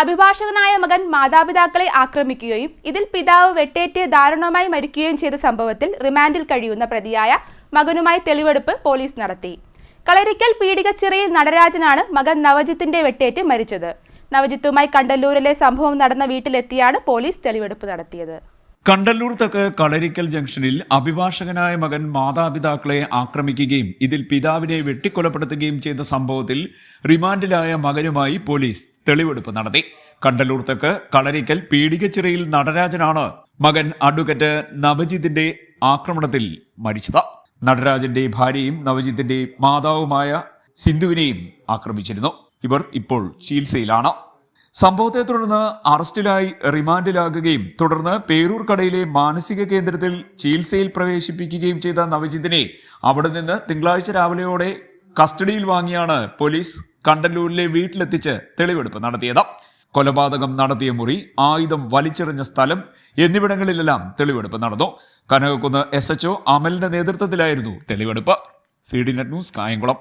അഭിഭാഷകനായ മകൻ മാതാപിതാക്കളെ ആക്രമിക്കുകയും ഇതിൽ പിതാവ് വെട്ടേറ്റ് ദാരുണമായി മരിക്കുകയും ചെയ്ത സംഭവത്തിൽ റിമാൻഡിൽ കഴിയുന്ന പ്രതിയായ മകനുമായി തെളിവെടുപ്പ് പോലീസ് നടത്തി. കളരിക്കൽ പീഡികച്ചിറയിൽ നടരാജനാണ് മകൻ നവജിത്തിന്റെ വെട്ടേറ്റ് മരിച്ചത്. നവജിത്തുമായി കണ്ടല്ലൂരിലെ സംഭവം നടന്ന വീട്ടിലെത്തിയാണ് പോലീസ് തെളിവെടുപ്പ് നടത്തിയത്. കണ്ടല്ലൂർ തക്ക് കളരിക്കൽ ജംഗ്ഷനിൽ അഭിഭാഷകനായ മകൻ മാതാപിതാക്കളെ ആക്രമിക്കുകയും ഇതിൽ പിതാവിനെ വെട്ടിക്കൊലപ്പെടുത്തുകയും ചെയ്ത സംഭവത്തിൽ റിമാൻഡിലായ മകനുമായി പോലീസ് തെളിവെടുപ്പ് നടത്തി. കണ്ടല്ലൂർ തെക്ക് കളരിക്കൽ പീഡികച്ചിറയിൽ നടരാജനാണ് മകൻ അഡ്വക്കറ്റ് നവജിത്തിന്റെ ആക്രമണത്തിൽ മരിച്ചത്. നടരാജന്റെ ഭാര്യയും നവജിത്തിന്റെ മാതാവുമായ സിന്ധുവിനെയും ആക്രമിച്ചിരുന്നു. ഇവർ ഇപ്പോൾ ചികിത്സയിലാണ്. സംഭവത്തെ തുടർന്ന് അറസ്റ്റിലായി റിമാൻഡിലാകുകയും തുടർന്ന് പേരൂർ കടയിലെ മാനസിക കേന്ദ്രത്തിൽ ചികിത്സയിൽ പ്രവേശിപ്പിക്കുകയും ചെയ്ത നവജിത്തിനെ അവിടെ നിന്ന് തിങ്കളാഴ്ച രാവിലെയോടെ കസ്റ്റഡിയിൽ വാങ്ങിയാണ് പോലീസ് കണ്ടല്ലൂരിലെ വീട്ടിലെത്തിച്ച് തെളിവെടുപ്പ് നടത്തിയത്. കൊലപാതകം നടത്തിയ മുറി ആയുധം വലിച്ചെറിഞ്ഞ സ്ഥലം എന്നിവിടങ്ങളിലെല്ലാം തെളിവെടുപ്പ് നടന്നു. കനകക്കുന്ന് എസ് എച്ച്ഒ അമലിന്റെ നേതൃത്വത്തിലായിരുന്നു തെളിവെടുപ്പ്. C D net news Kayamkulam.